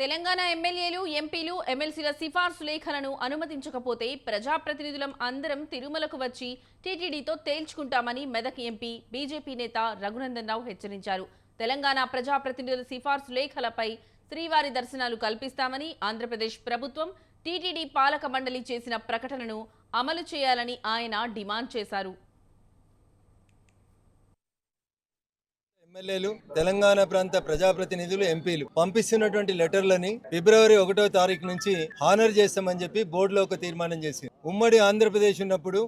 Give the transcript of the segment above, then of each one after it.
తెలంగాణ ఎమ్మెల్యేలు ఎంపీలు ఎమ్మెల్సీల సిఫార్సు లేఖలను అనుమతించకపోతే ప్రజాప్రతినిధులం అందరం తిరుమలకు వచ్చి టీటీడీతో తేల్చుకుంటామని మెదక్ ఎంపీ బీజేపీ నేత రఘునందన్ రావు హెచ్చరించారు. తెలంగాణ ప్రజాప్రతినిధుల సిఫార్సు లేఖలపై శ్రీవారి దర్శనాలు కల్పిస్తామని ఆంధ్రప్రదేశ్ ప్రభుత్వం టీటీడీ పాలక మండలి చేసిన ప్రకటనను అమలు చేయాలని ఆయన డిమాండ్ చేశారు. ఎమ్మెల్యేలు తెలంగాణ ప్రాంత ప్రజాప్రతినిధులు ఎంపీలు పంపిస్తున్నటువంటి లెటర్లని ఫిబ్రవరి ఒకటో తారీఖు నుంచి హానర్ చేస్తామని చెప్పి బోర్డులో ఒక తీర్మానం చేసింది. ఉమ్మడి ఆంధ్రప్రదేశ్ ఉన్నప్పుడు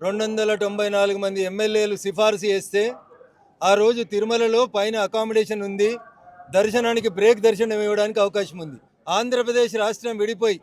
రెండు వందల తొంభై నాలుగు మంది ఎమ్మెల్యేలు సిఫార్సు చేస్తే ఆ రోజు తిరుమలలో పైన అకామిడేషన్ ఉంది. దర్శనానికి బ్రేక్ దర్శనం ఇవ్వడానికి అవకాశం ఉంది. ఆంధ్రప్రదేశ్ రాష్ట్రం విడిపోయి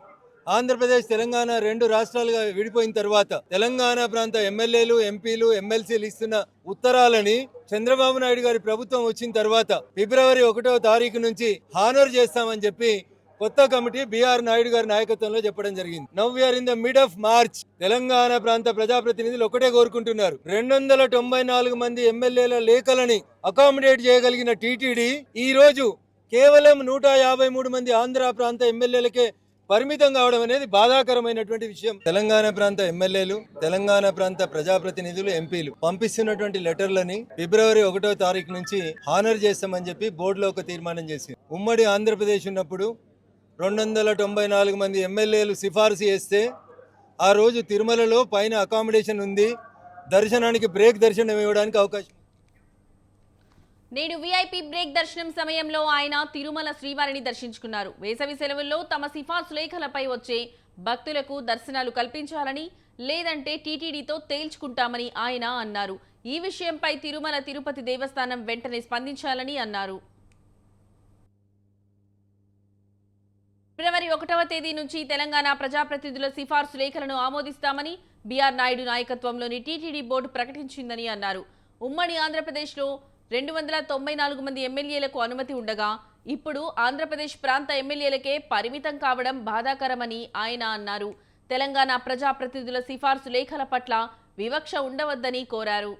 ఆంధ్రప్రదేశ్ తెలంగాణ రెండు రాష్ట్రాలుగా విడిపోయిన తర్వాత తెలంగాణ ప్రాంత ఎమ్మెల్యేలు ఎంపీలు ఎమ్మెల్సీలు ఇస్తున్న ఉత్తరాలని చంద్రబాబు నాయుడు గారి ప్రభుత్వం వచ్చిన తర్వాత ఫిబ్రవరి ఒకటో తారీఖు నుంచి హానర్ చేస్తామని చెప్పి కొత్త కమిటీ బీఆర్ నాయుడు గారి నాయకత్వంలో చెప్పడం జరిగింది. Now we are in the mid of March. Telangana ప్రాంత ప్రజాప్రతినిధులు ఒకటే కోరుకుంటున్నారు. రెండు వందల తొంభై నాలుగు మంది ఎమ్మెల్యేల లేఖలని అకామిడేట్ చేయగలిగిన టీటీడీ ఈ రోజు కేవలం నూట యాభై మూడు మంది ఆంధ్ర ప్రాంత ఎమ్మెల్యేలకే పరిమితం కావడం అనేది బాధాకరమైనటువంటి విషయం. తెలంగాణ ప్రాంత ఎమ్మెల్యేలు తెలంగాణ ప్రాంత ప్రజాప్రతినిధులు ఎంపీలు పంపిస్తున్నటువంటి లెటర్లని ఫిబ్రవరి ఒకటో తారీఖు నుంచి హానర్ చేస్తామని చెప్పి బోర్డులో ఒక తీర్మానం చేసింది. ఉమ్మడి ఆంధ్రప్రదేశ్ ఉన్నప్పుడు రెండు వందల తొంభై నాలుగు మంది ఎమ్మెల్యేలు సిఫార్సు చేస్తే ఆ రోజు తిరుమలలో పైన అకామిడేషన్ ఉంది. దర్శనానికి బ్రేక్ దర్శనం ఇవ్వడానికి అవకాశం నేడు వీఐపీ బ్రేక్ దర్శనం సమయంలో ఆయన తిరుమల శ్రీవారిని దర్శించుకున్నారు. వేసవి సెలవుల్లో తమ సిఫార్సు లేఖలపై వచ్చే భక్తులకు దర్శనాలు కల్పించాలని లేదంటే టీటీడీతో తేల్చుకుంటామని ఆయన అన్నారు. ఈ విషయంపై తిరుమల తిరుపతి దేవస్థానం వెంటనే స్పందించాలని అన్నారు. ఫిబ్రవరి ఒకటవ తేదీ నుంచి తెలంగాణ ప్రజాప్రతినిధుల సిఫార్సు లేఖలను ఆమోదిస్తామని బీఆర్ నాయుడు నాయకత్వంలోని టీటీడీ బోర్డు ప్రకటించిందని అన్నారు. ఉమ్మడి ఆంధ్రప్రదేశ్లో రెండు వందల తొంభై నాలుగు మంది ఎమ్మెల్యేలకు అనుమతి ఉండగా ఇప్పుడు ఆంధ్రప్రదేశ్ ప్రాంత ఎమ్మెల్యేలకే పరిమితం కావడం బాధాకరమని ఆయన అన్నారు. తెలంగాణ ప్రజాప్రతినిధుల సిఫార్సు లేఖల పట్ల వివక్ష ఉండవద్దని కోరారు.